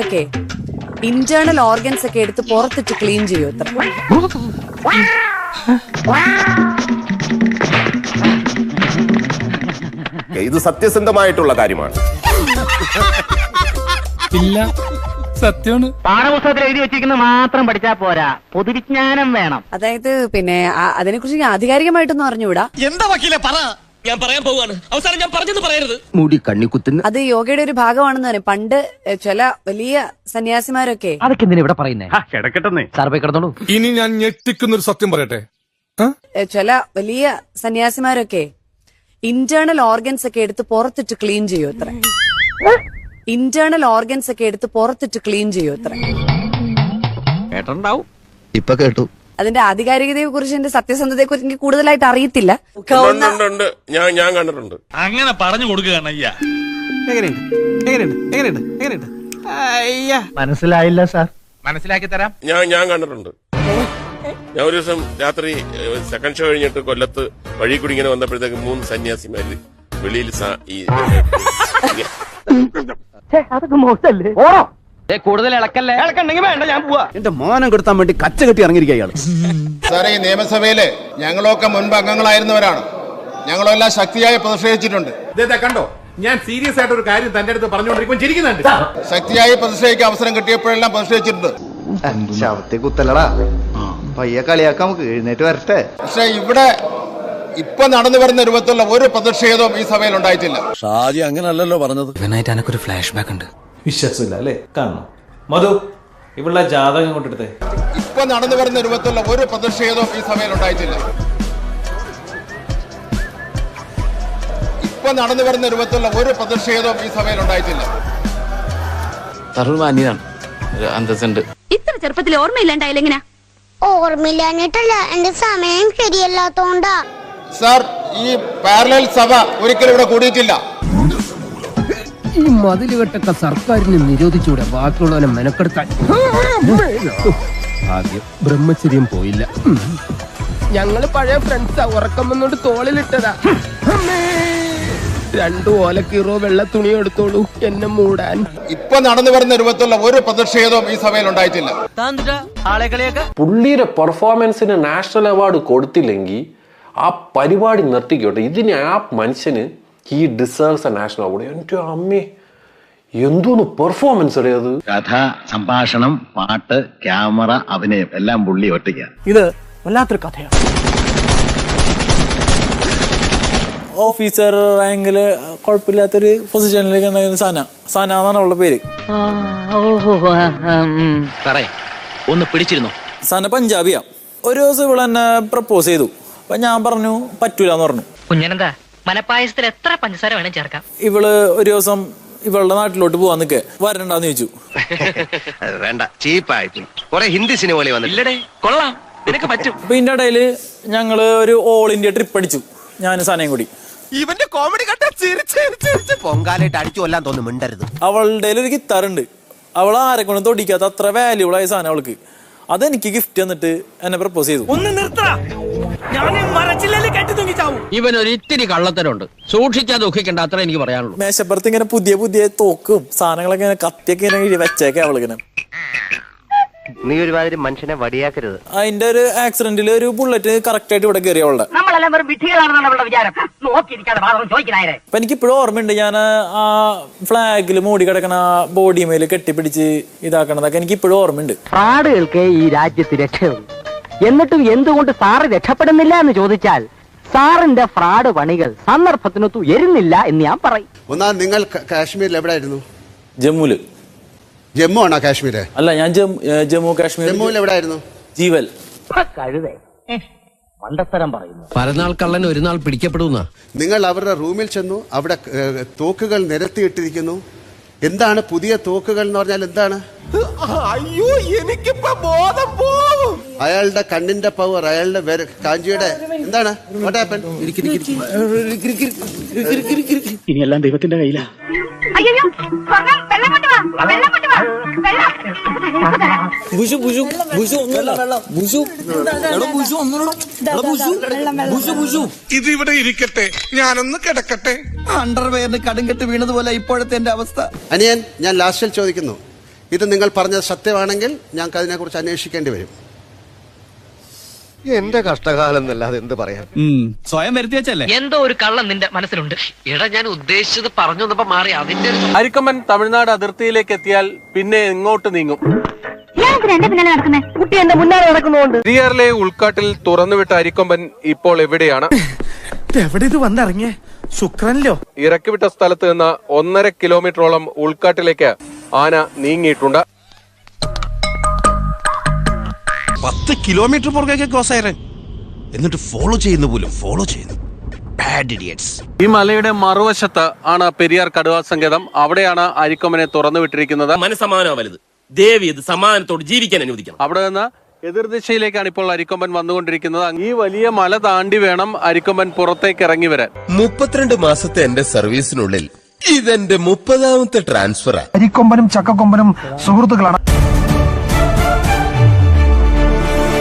ഒക്കെ internal organs ഒക്കെ എടുത്ത് പുറത്തിട്ട് ക്ലീൻ ചെയ്യൂ ഇത്ര ഇത് സത്യസന്ധമായിട്ടുള്ള കാര്യമാണ്. ഇല്ല സത്യമാണ് പാഠപുസ്തകത്തിൽ എഴുതി വെച്ചിരിക്കുന്നത് മാത്രം പഠിച്ചാൽ പോരാ. പൊതുവിജ്ഞാനം വേണം. അതായത് പിന്നെ അതിനെ അതിനെക്കുറിച്ച് ഞാൻ ആധികാരികമായിട്ടൊന്നും അറിഞ്ഞുകൂടാ. എന്താ വക്കീലെ പറ? ഞാൻ പറയാൻ പോവാണ് അവസാനം ഞാൻ പറഞ്ഞെന്ന് പറയരുത്. മുടി കണ്ണിക്കുത്തുന്ന അത് യോഗയുടെ ഒരു ഭാഗമാണെന്ന് പറയും. പണ്ട് ചില വലിയ സന്യാസിമാരൊക്കെ. അതൊക്കെ എന്തിനാ ഇവിടെ പറയുന്നേ? പോയി കിടന്നോളൂ. ഇനി ഞാൻ ഞെട്ടിക്കുന്ന ഒരു സത്യം പറയട്ടെ? ചില വലിയ സന്യാസിമാരൊക്കെ ഇന്റേണൽ ഓർഗൻസ് ഒക്കെ എടുത്ത് പുറത്തിട്ട് ക്ലീൻ ചെയ്യൂ അത്ര. ഇന്റേണൽ ഓർഗൻസ് ഒക്കെ എടുത്ത് പുറത്തിട്ട് ക്ലീൻ ചെയ്യൂ അത്ര. കേട്ടുണ്ടാവും ഇപ്പൊ കേട്ടു. അതിന്റെ ആധികാരികതയെ കുറിച്ച് എന്റെ സത്യസന്ധതയെ കുറിച്ച് എനിക്ക് കൂടുതലായിട്ട് അറിയത്തില്ല. ഉണ്ട്, ഉണ്ട്. ഞാൻ ഞാൻ കണ്ടിട്ടുണ്ട്. അങ്ങനെ പറഞ്ഞു കൊടുക്കുക അയ്യ എങ്ങനെയുണ്ട്? എങ്ങനെയുണ്ട്? എങ്ങനെയുണ്ട്? എങ്ങനെയുണ്ട്? അയ്യാ. മനസ്സിലായില്ല സാർ. മനസ്സിലാക്കി തരാം. ഞാൻ ഞാൻ കണ്ടിട്ടുണ്ട്. ഞാൻ ഒരു ദിവസം രാത്രി സെക്കൻഡ് ഷോ കഴിഞ്ഞിട്ട് കൊല്ലത്ത് വഴി കൂടി ഇങ്ങനെ വന്നപ്പോഴത്തേക്ക് മൂന്ന് സന്യാസിമാര് വെളിയിൽ സ- ഈ അതൊക്കെ മോശല്ലേ? ഓറോ കൂടുതൽ ഇളക്കല്ലേ? ഇളക്കണ്ടെങ്കിൽ വേണ്ട ഞാൻ പോവാ. എന്റെ മാനം കെടുത്താൻ വേണ്ടി കച്ച കെട്ടി ഇറങ്ങിയിരിക്കുക ഇയാൾ. സാറേ ഈ നിയമസഭയിൽ ഞങ്ങളൊക്കെ മുൻപ് അംഗങ്ങളായിരുന്നവരാണ്. ഞങ്ങളെല്ലാം ശക്തിയായി പ്രതിഷേധിച്ചിട്ടുണ്ട് കണ്ടോ? ഞാൻ സീരിയസ് ആയിട്ട് ഒരു കാര്യം തന്റെ അടുത്ത് പറഞ്ഞുകൊണ്ടിരിക്കുമ്പോൾ ചിരിക്കുന്നുണ്ട്. ശക്തിയായി പ്രതിഷേധിക്കാൻ അവസരം കിട്ടിയപ്പോഴെല്ലാം പ്രതിഷേധിച്ചിട്ടുണ്ട് ശവത്തെ കുത്തല്ലടാ. പയ്യ കളിയാക്കാം നമുക്ക് എഴുന്നേറ്റ് വരട്ടെ. പക്ഷെ ഇവിടെ ഇപ്പൊ നടന്നു വരുന്ന രൂപത്തിലുള്ള ഒരു പ്രതിഷേധവും ഈ സഭയിൽ ഉണ്ടായിട്ടില്ല. ഷാജി അങ്ങനല്ലല്ലോ പറഞ്ഞത്. എനക്കൊരു ഫ്ലാഷ് ബാക്ക് ഉണ്ട്. വിശ്വാസമില്ല അല്ലേ? കാണണം. മധു ഇവളുടെ ജാതകം കൊണ്ടെടുത്തേ ഇപ്പൊ നടന്നു വരുന്ന രൂപത്തിലുള്ള ഒരു പ്രതിഷേധവും ഈ സഭയിൽ ഉണ്ടായിട്ടില്ല. ഇപ്പൊ നടന്നു വരുന്ന രൂപത്തിലുള്ള ഒരു പ്രതിഷേധവും ഈ സഭയിൽ ഉണ്ടായിട്ടില്ല. സർവമാന്യനാണ് അന്തസ്സുണ്ട്. ഇത്ര ചെറുപ്പത്തിൽ ഓർമ്മയില്ലാണ്ടായില്ല എങ്ങനെയാ ഓർമ്മയില്ലാഞ്ഞിട്ടല്ല എന്റെ സമയം ശരിയല്ലാത്തോണ്ടാ. സാർ ഈ പാരലൽ സഭ ഒരിക്കലും ഇവിടെ കൂടിയിട്ടില്ല. ഈ മതിലുകെട്ടൊക്കെ സർക്കാരിനെ നിരോധിച്ചൂടെ? ബാക്കിയുള്ളവനെ മെനക്കെടുത്താൻ. ആദ്യം ബ്രഹ്മചര്യം പോയില്ല. ഞങ്ങൾ പഴയ ഫ്രണ്ട്സാ. ഉറക്കം വന്നോണ്ട് തോളിലിട്ടതാ. രണ്ടു ഓലക്കീറോ വെള്ള തുണി എടുത്തോളൂ. എന്നെ മൂടാൻ. ഇപ്പൊ നടന്നു വരുന്ന രൂപത്തിലുള്ള ഒരു പ്രതിഷേധവും ഈ സഭയിൽ ഉണ്ടായിട്ടില്ല. പുള്ളിയുടെ പെർഫോമൻസിന് നാഷണൽ അവാർഡ് കൊടുത്തില്ലെങ്കിൽ ആ പരിപാടി നിർത്തിക്കോട്ടെ. ഇതിന് ആ മനുഷ്യന് he deserves a national award എന്റെ അമ്മേ എന്തോന്ന് പെർഫോമൻസ് അറിയാത് അത്? കഥ സംഭാഷണം പാട്ട് ക്യാമറ അഭിനയം എല്ലാം പുള്ളി ഒറ്റയ്ക്ക. ഇത് വല്ലാത്തൊരു കഥയാണ്. ഓഫീസർ റാങ്കിൽ കുഴപ്പമില്ലാത്തൊരു പൊസിഷനിലേക്ക് ഉണ്ടായിരുന്ന സന. സന എന്നാണ് അവളുടെ പേര്. ഒന്ന് പിടിച്ചിരുന്നു? സന പഞ്ചാബിയാ. ഒരു ദിവസം ഇവിടെ എന്നെ പ്രപ്പോസ് ചെയ്തു. അപ്പൊ ഞാൻ പറഞ്ഞു പറ്റൂലെന്ന് പറഞ്ഞു. കുഞ്ഞനെന്താ? മനപ്പായസത്തിൽ എത്ര പഞ്ചസാര വേണം ചേർക്കാം. ഇവൾ ഒരു ദിവസം ഇവളുടെ നാട്ടിലോട്ട് പോവാൻ നിൽക്കെ വരണ്ടാന്ന് ചോദിച്ചു. വേണ്ട ചീപ്പായിട്ട് കുറെ ഹിന്ദി സിനിമ പോലെ ഇല്ലടേ കൊള്ളാം. നിനക്ക് പറ്റും. അപ്പൊ ഇതിന്റെ ഇടയിൽ ഞങ്ങൾ ഒരു ഓൾ ഇന്ത്യ ട്രിപ്പ് അടിച്ചു. ഞാൻ സനയും കൂടി. ഇവന്റെ കോമഡി കണ്ട ചിരിച്ച് പൊങ്കാലായിട്ട് അടിച്ചു കൊല്ലാൻ തോന്നുന്നു മിണ്ടരുത്. അവളുടെ ഒരു ഗിത്താർ ഉണ്ട്. അവൾ ആരെ കൊണ്ടും തൊടിക്കാത്ത അത്ര വാല്യൂബിൾ ആയ സാധനം അവൾക്ക്. അതെനിക്ക് ഗിഫ്റ്റ് തന്നിട്ട് എന്നെ പ്രപ്പോസ് ചെയ്തു. ഒന്ന് നിർത്തടാ ഞാൻ കള്ളത്തരുണ്ട് കെട്ടി തൂങ്ങി ചാവും. ഇവൻ ഒരു ഇത്തിരി കള്ളത്തരമുണ്ട്. സൂക്ഷിച്ചാ ദുഃഖിക്കണ്ട അത്ര എനിക്ക് പറയാനുള്ളൂ. മേശപ്പുറത്ത് ഇങ്ങനെ പുതിയ പുതിയ തോക്കും സാധനങ്ങളൊക്കെ ഇങ്ങനെ കത്തിയൊക്കെ ഇങ്ങനെ വെച്ചേക്കെ അവളിങ്ങനെ നീ ഒരുമാതിരി മനുഷ്യനെ വടിയാക്കരുത്. അതിന്റെ ഒരു ആക്സിഡന്റിൽ ഒരു ബുള്ളറ്റ് കറക്റ്റ് ആയിട്ട് ഇവിടെ കയറി അവളുടെ. നമ്മളെല്ലാം വെറും വിധികളാണെന്നാണ് അവളുടെ വിചാരം. നോക്കിയിരിക്കാതെ അപ്പൊ എനിക്ക് ഇപ്പോഴും ഓർമ്മയുണ്ട് ഞാൻ ആ ഫ്ലാഗിൽ മൂടി കിടക്കണ ബോഡി മേൽ കെട്ടിപ്പിടിച്ച് ഇതാക്കണതൊക്കെ എനിക്ക് ഇപ്പോഴും ഓർമ്മയുണ്ട്. ഫ്രാഡുകൾക്ക് ഈ രാജ്യത്ത് രക്ഷയുള്ളൂ. എന്നിട്ടും എന്തുകൊണ്ട് സാറ് രക്ഷപ്പെടുന്നില്ല എന്ന് ചോദിച്ചാൽ സാറിന്റെ ഫ്രാഡ് പണികൾ സന്ദർഭത്തിനൊത്തു എരുന്നില്ല എന്ന് ഞാൻ പറയും. ഒന്നാ നിങ്ങൾ കാശ്മീരിൽ എവിടെയായിരുന്നു ജമ്മുൽ ജമ്മു ആണോ കാശ്മീര്? അല്ല ഞാൻ ജമ്മു കാശ്മീർ ജമ്മുവിൽ എവിടെയായിരുന്നു ജീവൽ. കഴുതേ. മണ്ടത്തരം പറയുന്നു. പരനാൾ കള്ളൻ ഒരു നാൾ പിടിക്കപ്പെടുന്ന. നിങ്ങൾ അവരുടെ റൂമിൽ ചെന്നു അവിടെ തോക്കുകൾ നിരത്തിയിട്ടിരിക്കുന്നു. എന്താണ് പുതിയ തോക്കുകൾ എന്ന് പറഞ്ഞാൽ എന്താണ്? അയ്യോ എനിക്കിപ്പോ ബോധം പോവും. അയാളുടെ കണ്ണിന്റെ പവർ അയാളുടെ വിര- കാഞ്ചിയുടെ എന്താണ്? What happened? ഇനിയെല്ലാം ദൈവത്തിന്റെ കയ്യിലാ. ബുഷു ബുഷു ബുഷു ഒന്നുമില്ല. ബുഷു എടോ ബുഷു ഒന്നുമില്ലടോ എടോ ബുഷു ബുഷു ബുഷു ഇത് ഇവിടെ ഇരിക്കട്ടെ. ഞാനൊന്ന് കിടക്കട്ടെ. അണ്ടർവെയറിന് കടുങ്കെട്ട് വീണതുപോലെ ഇപ്പോഴത്തെ എന്റെ അവസ്ഥ. അനിയൻ ഞാൻ ലാസ്റ്റിൽ ചോദിക്കുന്നു. ഇത് നിങ്ങൾ പറഞ്ഞത് സത്യമാണെങ്കിൽ ഞങ്ങൾക്ക് അതിനെക്കുറിച്ച് അന്വേഷിക്കേണ്ടി വരും. എന്റെ കഷ്ടകാലം എന്നല്ലാതെ എന്ത് പറയാൻ? സ്വയം വരുത്തി വെച്ചല്ലേ? എന്തോ ഒരു കള്ളം നിന്റെ മനസ്സിലുണ്ട്. ഇട ഞാൻ ഉദ്ദേശിച്ചത് പറഞ്ഞു വന്നപ്പോ മാറി. അതിന്റെ അരിക്കമ്മൻ തമിഴ്നാട് അതിർത്തിയിലേക്ക് എത്തിയാൽ പിന്നെ എങ്ങോട്ട് നീങ്ങും? പെരിയാറിലെ ഉൾക്കാട്ടിൽ തുറന്നുവിട്ട അരിക്കൊമ്പൻ ഇപ്പോൾ എവിടെയാണ്? എവിടെ ഇത് വന്നിറങ്ങിയേ? ശുക്രനിലോ? ഇറക്കിവിട്ട സ്ഥലത്ത് നിന്ന് ഒന്നര കിലോമീറ്ററോളം ഉൾക്കാട്ടിലേക്ക് ആന നീങ്ങിയിട്ടുണ്ട്. പത്ത് കിലോമീറ്റർ പുറകേക്ക് ക്രോസ് ആയേ എന്നിട്ട് ഫോളോ ചെയ്യുന്ന പോലും ഫോളോ ചെയ്യുന്നു. ബാഡ് ഇഡിയറ്റ്സ് ഈ മലയുടെ മറുവശത്ത് ആണ് പെരിയാർ കടുവ സങ്കേതം. അവിടെയാണ് അരിക്കൊമ്പനെ തുറന്നു വിട്ടിരിക്കുന്നത്. വലുത് ദേവി ഇത് സമാധാനത്തോട് ജീവിക്കാൻ അനുവദിക്കണം. അവിടെ നിന്ന് എതിർദിശയിലേക്കാണ് ഇപ്പോൾ അരിക്കൊമ്പൻ വന്നുകൊണ്ടിരിക്കുന്നത്. ഈ വലിയ മല താണ്ടി വേണം അരിക്കൊമ്പൻ പുറത്തേക്ക് ഇറങ്ങി വരാൻ. മുപ്പത്തിരണ്ട് മാസത്തെ എന്റെ സർവീസിനുള്ളിൽ ഇതെന്റെ മുപ്പതാമത്തെ ട്രാൻസ്ഫറാ അരിക്കൊമ്പനും ചക്കക്കൊമ്പനും സുഹൃത്തുക്കളാണ്.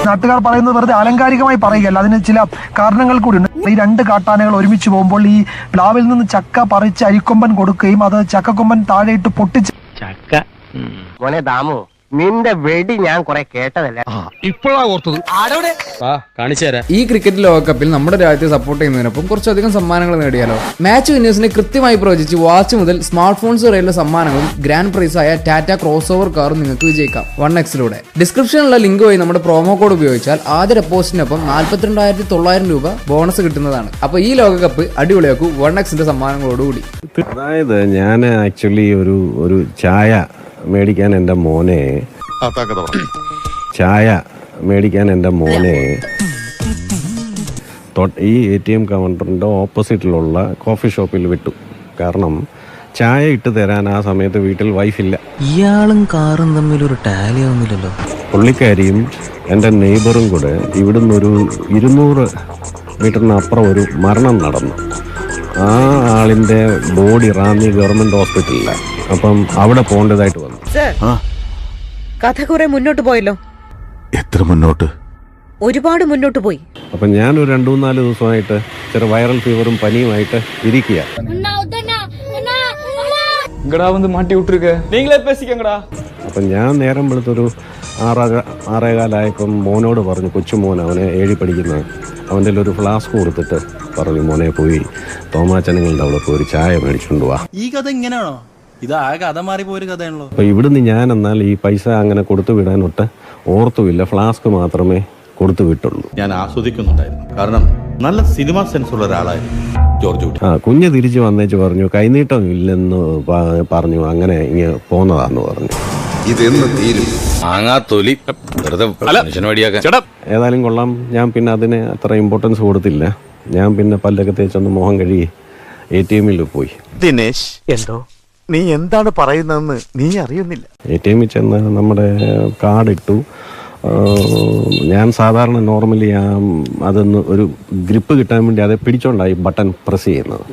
നാട്ടുകാർ പറയുന്നത് വെറുതെ അലങ്കാരികമായി പറയുകയല്ല. അതിന് ചില കാരണങ്ങൾ കൂടിയുണ്ട്. ഈ രണ്ട് കാട്ടാനകൾ ഒരുമിച്ച് പോകുമ്പോൾ ഈ പ്ലാവിൽ നിന്ന് ചക്ക പറിച്ച് അരിക്കൊമ്പൻ കൊടുക്കുകയും അത് ചക്കക്കൊമ്പൻ താഴെയിട്ട് പൊട്ടിച്ച് ചക്ക. മോനെ ദാമു നിന്റെ വെടി ഞാൻ കുറെ കേട്ടതല്ലേ? ഇപ്പോഴാ ഓർത്തത്. ഈ ക്രിക്കറ്റ് ലോകകപ്പിൽ നമ്മുടെ രാജ്യത്തെ സപ്പോർട്ട് ചെയ്യുന്നതിനൊപ്പം കുറച്ചധികം സമ്മാനങ്ങൾ നേടിയാലോ? മാച്ച് വിന്നേഴ്സിനെ കൃത്യമായി പ്രവചിച്ച് വാച്ച് മുതൽ സ്മാർട്ട് ഫോൺസ് വരെയുള്ള സമ്മാനങ്ങളും ഗ്രാൻഡ് പ്രൈസായ ടാറ്റ ക്രോസ് ഓവർ കാറും നിങ്ങൾക്ക് വിജയിക്കാം. വൺ എക്സിലൂടെ ഡിസ്ക്രിപ്ഷനിലുള്ള ലിങ്ക് വഴി നമ്മുടെ പ്രോമോ കോഡ് ഉപയോഗിച്ചാൽ ആദ്യ ഡെപ്പോസിറ്റിനൊപ്പം നാൽപ്പത്തിരണ്ടായിരത്തി തൊള്ളായിരം രൂപ ബോണസ് കിട്ടുന്നതാണ്. അപ്പൊ ഈ ലോകകപ്പ് അടിപൊളിയാക്കൂ വൺ എക്സിന്റെ സമ്മാനങ്ങളോടുകൂടി. അതായത് ഞാൻ ആക്ച്വലി ഒരു ഒരു ചായ മേടിക്കാൻ എന്റെ മോനെ ചായ മേടിക്കാൻ എന്റെ മോനെ ഈ എ ടി എം കൗണ്ടറിന്റെ ഓപ്പോസിറ്റിലുള്ള കോഫി ഷോപ്പിൽ വിട്ടു. കാരണം ചായ ഇട്ട് തരാൻ ആ സമയത്ത് വീട്ടിൽ വൈഫില്ല ഇയാളും കാറും തമ്മിൽ ഒരു ടാലി ഒന്നുമില്ലല്ലോ. പുള്ളിക്കാരിയും എന്റെ നെയ്ബറും കൂടെ ഇവിടുന്ന് ഒരു ഇരുന്നൂറ് മീറ്ററിനപ്പുറം ഒരു മരണം നടന്നു. ആ ആളിന്റെ ബോഡി റാന്നി ഗവൺമെന്റ് ഹോസ്പിറ്റലിലാണ് അപ്പം അവിടെ പോകേണ്ടതായിട്ട് കഥ കുറെ മുന്നോട്ട് പോയല്ലോ. എത്ര മുന്നോട്ട്? ഒരുപാട് മുന്നോട്ട് പോയി. അപ്പൊ ഞാൻ ഒരു രണ്ടു മൂന്നാൽ ദിവസമായിട്ട് ചെറിയ വൈറൽ ഫീവറും പനിയുമായിട്ട് ഇരിക്കുക ഇങ്ങടാ വന്ന് മാറ്റി വിട്ടുരുക്ക. നിങ്ങളെ അപ്പം ഞാൻ നേരം വെളുത്തൊരു ആറാക ആറേകാലായപ്പം മോനോട് പറഞ്ഞു കൊച്ചുമോൻ അവനെ ഏഴി പഠിക്കുന്ന. അവന്റെ ഒരു ഫ്ലാസ്ക് കൊടുത്തിട്ട് പറഞ്ഞു മോനെ പോയി തോമാച്ചനങ്ങളുടെ അവിടെ പോയി ഒരു ചായ മേടിച്ചുകൊണ്ട് വാ. ഈ കഥ ഇങ്ങനെയാണോ? ഇത് ആ കഥ മാറിപ്പോയൊരു കഥയാണല്ലോ. അപ്പോൾ ഇവിടുന്ന് ഞാൻ എന്നാൽ ഈ പൈസ അങ്ങനെ കൊടുത്തു വിടാനൊട്ട് ഓർത്തുമില്ല ഫ്ലാസ്ക് മാത്രമേ കൊടുത്തു വിട്ടുള്ളൂ. ഞാൻ ആസ്വദിക്കുന്നുണ്ടായിരുന്നു. കാരണം നല്ല സിനിമ സെൻസ് ഉള്ള ഒരാളായിരുന്നു ജോർജ് കുട്ടി. ആ കുഞ്ഞ് തിരിച്ചു വന്നേച്ച് പറഞ്ഞു കൈനീട്ടം ഇല്ലെന്ന് പ- പറഞ്ഞു അങ്ങനെ ഇങ്ങനെ പോന്നതാന്ന് പറഞ്ഞു. ഇതെന്ന് തീരും. മാങ്ങാ തൊലി. വെറുതെ മനുഷ്യനോടിയാക്കാൻ ഏതായാലും കൊള്ളാം. ഞാൻ പിന്നെ അതിന് അത്ര ഇമ്പോർട്ടൻസ് കൊടുത്തില്ല. ഞാൻ പിന്നെ പല്ലൊക്കെ തേച്ചൊന്ന് മോഹം കഴുകി എ ടി എമ്മിൽ പോയി. ദിനേശ്. എന്തോ? നീ എന്താണ് പറയുന്നതെന്ന് നീ അറിയുന്നില്ല. എ ടി എമ്മിൽ ചെന്ന് നമ്മുടെ കാർഡ് ഇട്ടു ഞാൻ സാധാരണ നോർമലി ആ അതൊന്ന് ഒരു ഗ്രിപ്പ് കിട്ടാൻ വേണ്ടി അത് പിടിച്ചോണ്ടായി ബട്ടൺ പ്രസ് ചെയ്യുന്നത്.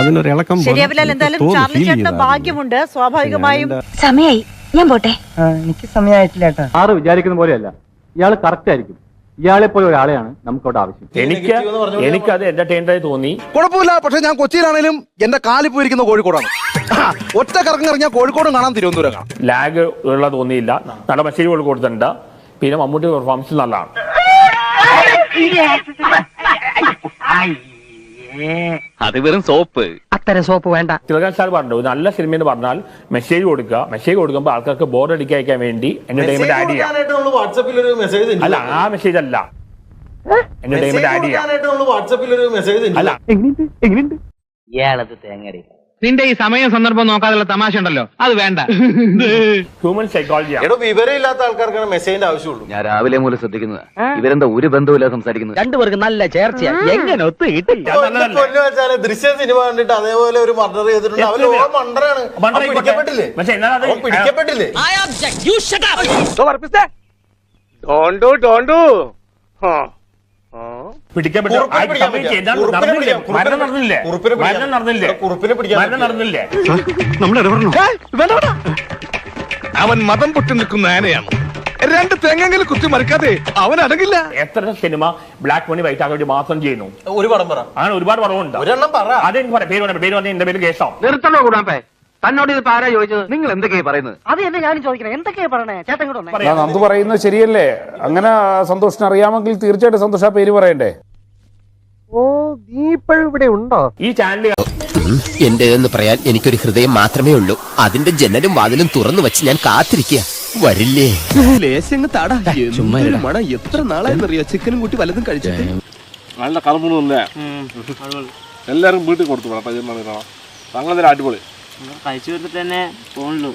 അതിനൊരു ഇളക്കം പോലെ എനിക്ക് തോന്നി, feel ചെയ്തായിരുന്നു. സ്വാഭാവികമായും സമയായി. ഞാൻ പോട്ടെ. എനിക്ക് സമയമായിട്ടില്ല ആറ് വിചാരിക്കുന്ന പോലെയല്ല. ഇയാൾ കറക്റ്റ് ആയിരിക്കും. ഇയാളെ പോലെ ഒരാളെയാണ് നമുക്കവിടെ ആവശ്യം എനിക്ക് എനിക്കത് എന്റർടൈൻഡായി തോന്നി കുഴപ്പമില്ല പക്ഷെ ഞാൻ കൊച്ചിയിലാണേലും എന്റെ കാലിൽ പോയിരിക്കുന്ന കോഴിക്കോടാണ് ഒറ്റ കറങ്ങി ഇറങ്ങിയാൽ കോഴിക്കോടും കാണാൻ തിരുവനന്തപുരം കാണാം ലാഗ് ഉള്ള തോന്നിയില്ല നല്ല മെസ്സേജ് കൊടുത്തിട്ടുണ്ട് പിന്നെ മമ്മൂട്ടി പെർഫോമൻസ് നല്ലതാണ് അത് വെറും സോപ്പ്. അത്തരം സോപ്പ് വേണ്ട. തിലകൻ സാർ പറഞ്ഞു ഒരു നല്ല സിനിമ എന്ന് പറഞ്ഞാൽ മെസ്സേജ് കൊടുക്കുക. മെസ്സേജ് കൊടുക്കുമ്പോൾ ആൾക്കാർക്ക് ബോർഡ് അടിക്കാൻ വേണ്ടി എന്റർടൈൻമെന്റ് ആഡ് ചെയ്യാം വാട്സാപ്പിൽ ഒരു മെസ്സേജ് അല്ല ആ മെസ്സേജ് അല്ല. എന്റർടൈൻമെന്റ് ആഡ് ചെയ്യാം വാട്സാപ്പിൽ ഒരു മെസ്സേജ് അല്ല. എങ്ങനെയുണ്ട്? എങ്ങനെയുണ്ട്? ഇയാളത് തേങ്ങടി നിന്റെ ഈ സമയം സന്ദർഭം നോക്കാതുള്ള തമാശ ഉണ്ടല്ലോ. അത് വേണ്ട. ഹ്യൂമൻ സൈക്കോളജി എടോ വിവരമില്ലാത്ത ആൾക്കാർക്കാണ് മെസ്സേജിന്റെ ആവശ്യമുള്ളൂ. ഞാൻ രാവിലെ മുതൽ ശ്രദ്ധിക്കുന്നത് ഇവരെന്താ ഒരു ബന്ധമില്ല സംസാരിക്കുന്നത് രണ്ടുപേർക്ക് നല്ല ചേർച്ചയാ. എങ്ങനെ ഒത്തു കിട്ടില്ല പൊന്നു വെച്ചാൽ ദൃശ്യ സിനിമ കണ്ടിട്ട് അതേപോലെ ഒരു മർഡർ ചെയ്തിട്ടുണ്ട്. അവർ ഓ മണ്ടറാണ് പിടിക്കപ്പെട്ടില്ലേ? പിടിക്കപ്പെട്ടില്ലേ? പിടിക്കപ്പെട്ടു കുറുപ്പിനെ ആ, പിടിക്കാൻ അവൻ മതം പൊട്ടി നിൽക്കുന്ന ആനയാണ്. രണ്ട് തെങ്ങെങ്കിലും കുത്തി മറിക്കാതെ അവൻ അടങ്ങില്ല. എത്ര സിനിമ ബ്ലാക്ക് മണി വൈറ്റ് ആക്കി മാസം മാത്രം ചെയ്യുന്നു? ഒരു പടം പറ. അങ്ങനെ ഒരുപാട് പടമുണ്ട് ഒരെണ്ണം പറ. അതെനിക്ക് പറയാം. പേര് പറഞ്ഞ? പേര് പറഞ്ഞ? എന്റെ പേര് കേസാവും നിർത്തണോ കൂടാപ്പേ തന്നോട് ഇത് ആരാ ചോദിച്ചത്? നിങ്ങൾ എന്തൊക്കെയാ പറയുന്നത്? അത് എന്നെ ഞാനും ചോദിക്കണം എന്തൊക്കെയാ പറയണേ? ചേട്ടൻ കൂടെ. നന്ദു പറയുന്നത് ശരിയല്ലേ? അങ്ങനെ സന്തോഷിന് അറിയാമെങ്കിൽ തീർച്ചയായിട്ടും സന്തോഷ പേര് പറയണ്ടേ? ഓ നീ ഇപ്പോഴും ഇവിടെ ഉണ്ടോ? ഈ ചാനൽ എന്റേതെന്ന് പറയാൻ എനിക്കൊരു ഹൃദയം മാത്രമേ ഉള്ളൂ. അതിന്റെ ജനലും വാതിലും തുറന്നു വെച്ച് ഞാൻ കാത്തിരിക്കുക വരില്ലേ? ലേശങ്ങ് താടാ. മണം. എത്ര നാളായെന്നറിയോ ചിക്കനും കൂട്ടി വലതും കഴിച്ചിട്ട്. നല്ല കറുമുണല്ലേ എല്ലാരും വീട്ടിൽ കൊടുത്തു തങ്ങളതിൽ അടിപൊളി. കഴിച്ചു കൊടുത്തിട്ട് തന്നെ ഫോണിലു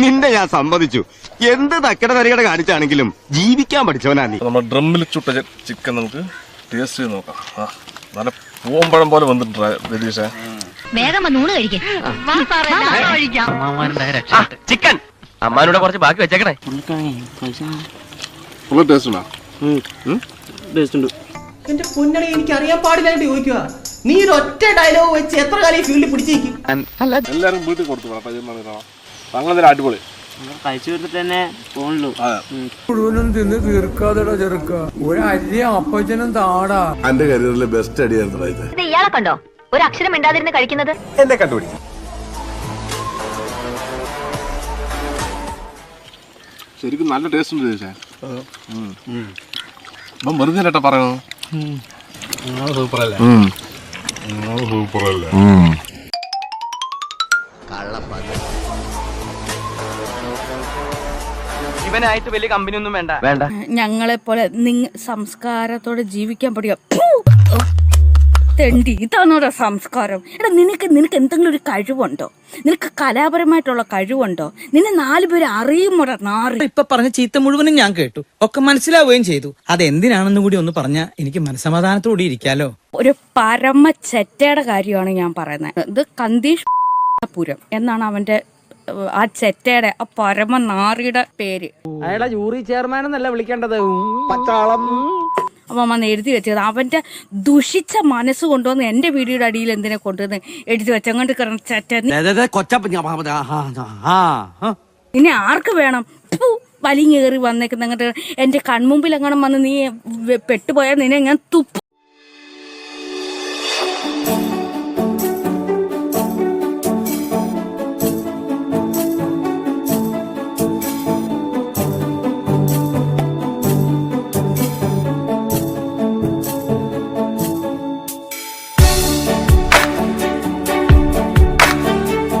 നിന്റെ ഞാൻ സമ്മതിച്ചു. എന്ത് തക്കട തരികട കാണിച്ചാണെങ്കിലും ജീവിക്കാൻ പഠിച്ചവനാ നീ. നമ്മുടെ ഡ്രമ്മിൽ ചുട്ട ചിക്കൻ നമുക്ക് ടേസ്റ്റ് ചെയ്ത് നോക്കാം. ആ നല്ല പൂമ്പഴം പോലെ വന്നിട്ടുണ്ട് രതീഷേ. വേഗം വന്ന് ഊണ് കഴിക്കേ. ചിക്കൻ. അമ്മാനൂടെ കുറച്ച് ബാക്കി വെച്ചേക്കണേ. ഫുള്ള് ടേസ്റ്റ് ഉണ്ടോ. എന്റെ പൊന്നടി എനിക്ക് അറിയാൻ പാടില്ലായിട്ട് ചോദിക്കുക. നീ ഒരു ഒറ്റ ഡയലോഗ് വെച്ച് എത്ര കാലം ഈ ഫീൽഡിൽ പിടിച്ചേക്കും? എല്ലാരും വീട്ടിൽ കൊടുത്തു അടിപൊളി. കഴിച്ചു കൊടുത്തിട്ട് തന്നെ ഫോണിലു മുഴുവനും തിന്ന് തീർക്കാതെടാ ചെറുക്ക. ഒരു അപ്പച്ചനും താടാ. എന്റെ കരിയറിലെ ബെസ്റ്റ് അടിയായിരുന്നു ഇത് ഇയാളെ കണ്ടോ? ഒരു അക്ഷരം മിണ്ടാതിരുന്ന് കഴിക്കുന്നത്? എന്നെ കണ്ടുപിടി ശരിക്കും നല്ല ടേസ്റ്റ് ഉണ്ട് ചേച്ചാ അപ്പം വെറുതെ സൂപ്പറല്ലേ? സൂപ്പറല്ലേ? ഇവനായിട്ട് വലിയ കമ്പനി ഒന്നും വേണ്ട. വേണ്ട. ഞങ്ങളെ പോലെ നിങ്ങ സംസ്കാരത്തോടെ ജീവിക്കാൻ പഠിക്കുക തെണ്ടി. ഇതാണോടാ സംസ്കാരം. എടാ നിനക്ക് നിനക്ക് എന്തെങ്കിലും ഒരു കഴിവുണ്ടോ? നിനക്ക് കലാപരമായിട്ടുള്ള കഴിവുണ്ടോ? നിന്നെ നാല് പേര് അറിയുമോടാ നാറി. ഇപ്പൊ പറഞ്ഞ ചീത്ത മുഴുവനും ഞാൻ കേട്ടു. ഒക്കെ മനസ്സിലാവുകയും ചെയ്തു. അത് എന്തിനാണെന്ന് കൂടി ഒന്ന് പറഞ്ഞ എനിക്ക് മനസമാധാനത്തോടെ ഇരിക്കാലോ. ഒരു പരമ ചെറ്റയുടെ കാര്യമാണ് ഞാൻ പറയുന്നത്. ഇത് കന്തീഷ് പുരം എന്നാണ് അവന്റെ ആ ചെറ്റയുടെ ആ പരമ നാറിയുടെ പേര്. അയാളെ ജൂറി ചെയർമാൻ എന്നല്ല വിളിക്കേണ്ടത്. പച്ചാളം അപ്പൊ അമ്മ എഴുതി വെച്ചത്. അവന്റെ ദുഷിച്ച മനസ്സ് കൊണ്ടുവന്ന് എന്റെ വീടിയുടെ അടിയിൽ എന്തിനെ കൊണ്ടുവന്ന് എഴുതി വെച്ചങ്ങോട്ട് കിടന്ന ഇനി ആർക്ക് വേണം? വലിങ്ങേറി വലിഞ്ഞേറി വന്നേക്കുന്ന അങ്ങോട്ട് എന്റെ കൺമുമ്പിൽ അങ്ങനെ വന്ന് നീ പെട്ടുപോയാൽ നിന്നെ ഞാൻ തുപ്പു.